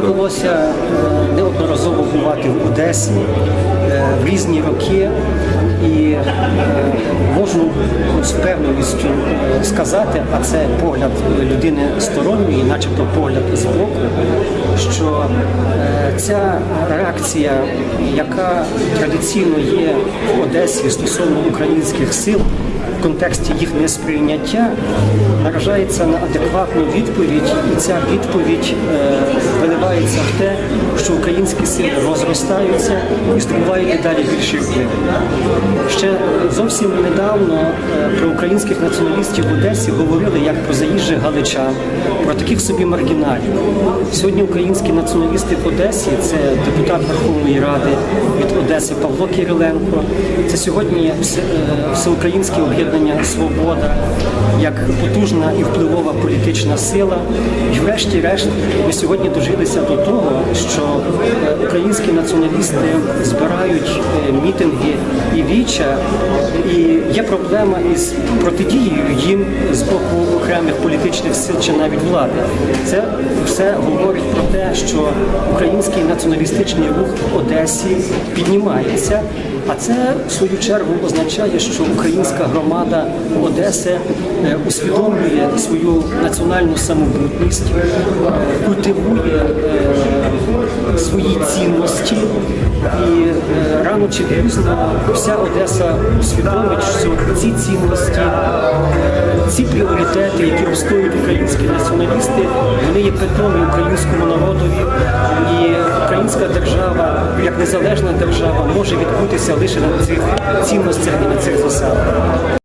довелося е, неодноразово бувати в Одесі е, в різні роки, і е, можу з впевненістю е, сказати, а це погляд людини сторонньої, начебто погляд з боку, що ця реакція, яка традиційно є в Одесі стосовно українських сил контексті їх несприйняття, наражається на адекватну відповідь, і ця відповідь е, виливається в те, що українські сили розростаються і здобувають дедалі більший вплив. Ще зовсім недавно е, про українських націоналістів в Одесі говорили як про заїжджих галичан, про таких собі маргіналів. Сьогодні українські націоналісти в Одесі це депутат Верховної Ради від Одеси Павло Кириленко. Це сьогодні е, всеукраїнське об'єднання Свобода як потужна і впливова політична сила. І врешті-решт ми сьогодні дожилися до того, що е, українські націоналісти збирають е, мітинги і віча, і є проблема із протидією їм з боку окремих політичних сил чи навіть влади. Це все говорить про те, що український націоналістичний рух в Одесі піднімається. А це в свою чергу означає, що українська громада Одеси е, усвідомлює свою національну самобутність, е, культивує е, свої цінності, і рано чи пізно вся Одеса усвідомить, що ці цінності, ці пріоритети, які обстоюють українські націоналісти, вони є питомі українському народові, і українська держава, як незалежна держава, може відбутися лише на цих цінностях і на цих засадах.